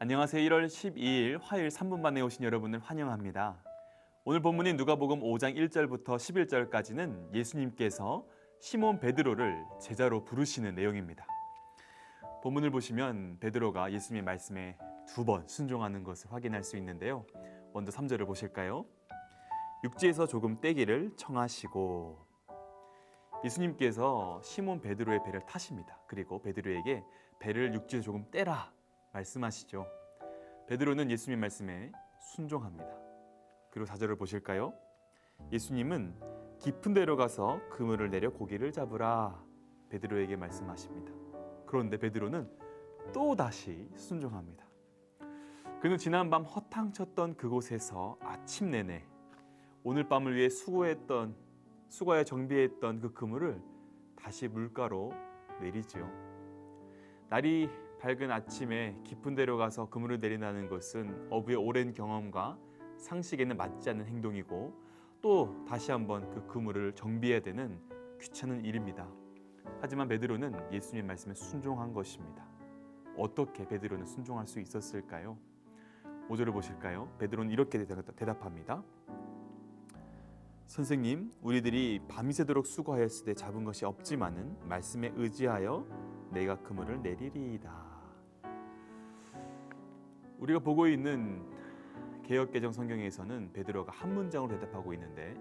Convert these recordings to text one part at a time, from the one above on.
안녕하세요. 1월 12일 화요일 3분 만에 오신 여러분을 환영합니다. 오늘 본문인 누가복음 5장 1절부터 11절까지는 예수님께서 시몬 베드로를 제자로 부르시는 내용입니다. 본문을 보시면 베드로가 예수님의 말씀에 두 번 순종하는 것을 확인할 수 있는데요. 먼저 3절을 보실까요? 육지에서 조금 떼기를 청하시고 예수님께서 시몬 베드로의 배를 타십니다. 그리고 베드로에게 배를 육지에서 조금 떼라 말씀하시죠. 베드로는 예수님 말씀에 순종합니다. 그리고 4절을 보실까요? 예수님은 깊은 데로 가서 그물을 내려 고기를 잡으라 베드로에게 말씀하십니다. 그런데 베드로는 또 다시 순종합니다. 그는 지난밤 허탕쳤던 그곳에서 아침 내내 오늘 밤을 위해 수고했던 수거에 정비했던 그 그물을 다시 물가로 내리지요. 날이 밝은 아침에 깊은 데로 가서 그물을 내린다는 것은 어부의 오랜 경험과 상식에는 맞지 않는 행동이고 또 다시 한번 그 그물을 정비해야 되는 귀찮은 일입니다. 하지만 베드로는 예수님 말씀에 순종한 것입니다. 어떻게 베드로는 순종할 수 있었을까요? 5절을 보실까요? 베드로는 이렇게 대답합니다. 선생님, 우리들이 밤새도록 수고하였을 때 잡은 것이 없지만은 말씀에 의지하여 내가 그물을 내리리이다. 우리가 보고 있는 개혁개정 성경에서는 베드로가 한 문장으로 대답하고 있는데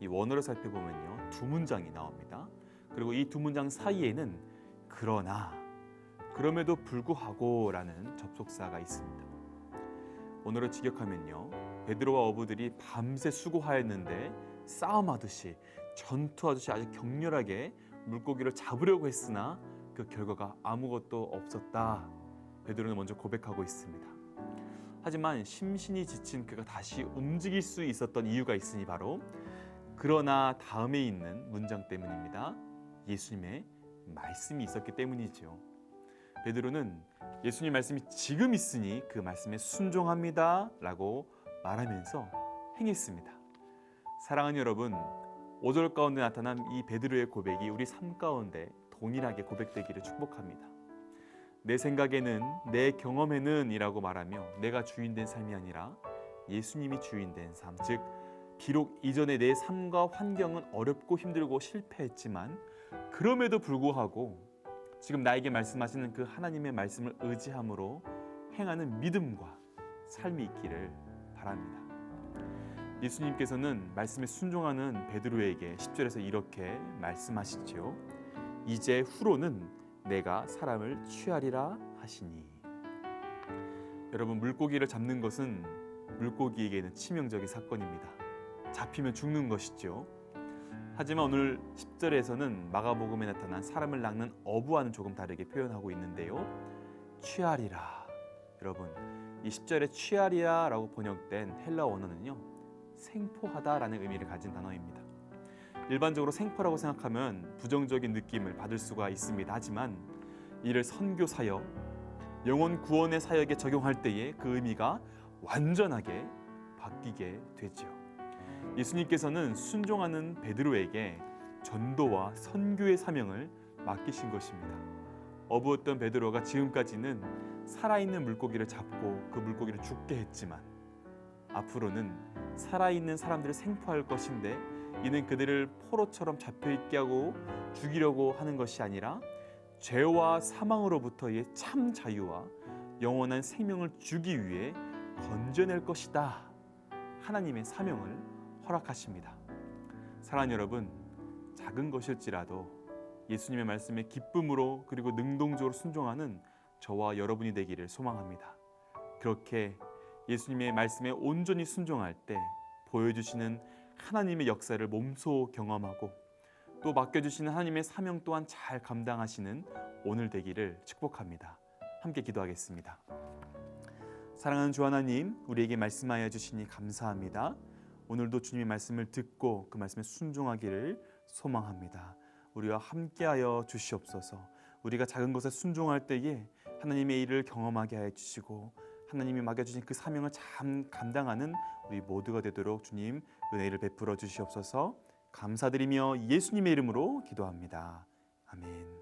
이 원어를 살펴보면요 두 문장이 나옵니다. 그리고 이 두 문장 사이에는 그러나 그럼에도 불구하고라는 접속사가 있습니다. 오늘을 직역하면요 베드로와 어부들이 밤새 수고하였는데 싸움하듯이 전투하듯이 아주 격렬하게 물고기를 잡으려고 했으나 그 결과가 아무것도 없었다. 베드로는 먼저 고백하고 있습니다. 하지만 심신이 지친 그가 다시 움직일 수 있었던 이유가 있으니 바로 그러나 다음에 있는 문장 때문입니다. 예수님의 말씀이 있었기 때문이지요. 베드로는 예수님 말씀이 지금 있으니 그 말씀에 순종합니다라고 말하면서 행했습니다. 사랑하는 여러분, 5절 가운데 나타난 이 베드로의 고백이 우리 삶 가운데 동일하게 고백되기를 축복합니다. 내 생각에는 내 경험에는 이라고 말하며 내가 주인된 삶이 아니라 예수님이 주인된 삶, 즉 비록 이전에 내 삶과 환경은 어렵고 힘들고 실패했지만 그럼에도 불구하고 지금 나에게 말씀하시는 그 하나님의 말씀을 의지함으로 행하는 믿음과 삶이 있기를 바랍니다. 예수님께서는 말씀에 순종하는 베드로에게 10절에서 이렇게 말씀하시죠. 이제 후로는 내가 사람을 취하리라 하시니. 여러분 물고기를 잡는 것은 물고기에게는 치명적인 사건입니다. 잡히면 죽는 것이죠. 하지만 오늘 10절에서는 마가복음에 나타난 사람을 낚는 어부와는 조금 다르게 표현하고 있는데요. 취하리라. 여러분, 이 10절에 취하리라라고 번역된 헬라 원어는요. 생포하다라는 의미를 가진 단어입니다. 일반적으로 생포라고 생각하면 부정적인 느낌을 받을 수가 있습니다. 하지만 이를 선교 사역, 영혼 구원의 사역에 적용할 때에 그 의미가 완전하게 바뀌게 되죠. 예수님께서는 순종하는 베드로에게 전도와 선교의 사명을 맡기신 것입니다. 어부었던 베드로가 지금까지는 살아있는 물고기를 잡고 그 물고기를 죽게 했지만 앞으로는 살아있는 사람들을 생포할 것인데 이는 그들을 포로처럼 잡혀 있게 하고 죽이려고 하는 것이 아니라 죄와 사망으로부터 의 참 자유와 영원한 생명을 주기 위해 건져낼 것이다. 하나님의 사명을 허락하십니다. 사랑하는 여러분, 작은 것일지라도 예수님의 말씀에 기쁨으로 그리고 능동적으로 순종하는 저와 여러분이 되기를 소망합니다. 그렇게 예수님의 말씀에 온전히 순종할 때 보여주시는 하나님의 역사를 몸소 경험하고 또 맡겨주시는 하나님의 사명 또한 잘 감당하시는 오늘 되기를 축복합니다. 함께 기도하겠습니다. 사랑하는 주 하나님, 우리에게 말씀하여 주시니 감사합니다. 오늘도 주님의 말씀을 듣고 그 말씀에 순종하기를 소망합니다. 우리와 함께하여 주시옵소서. 우리가 작은 것에 순종할 때에 하나님의 일을 경험하게 하여 주시고 하나님이 맡겨주신 그 사명을 참 감당하는 우리 모두가 되도록 주님 은혜를 베풀어 주시옵소서 감사드리며 예수님의 이름으로 기도합니다. 아멘.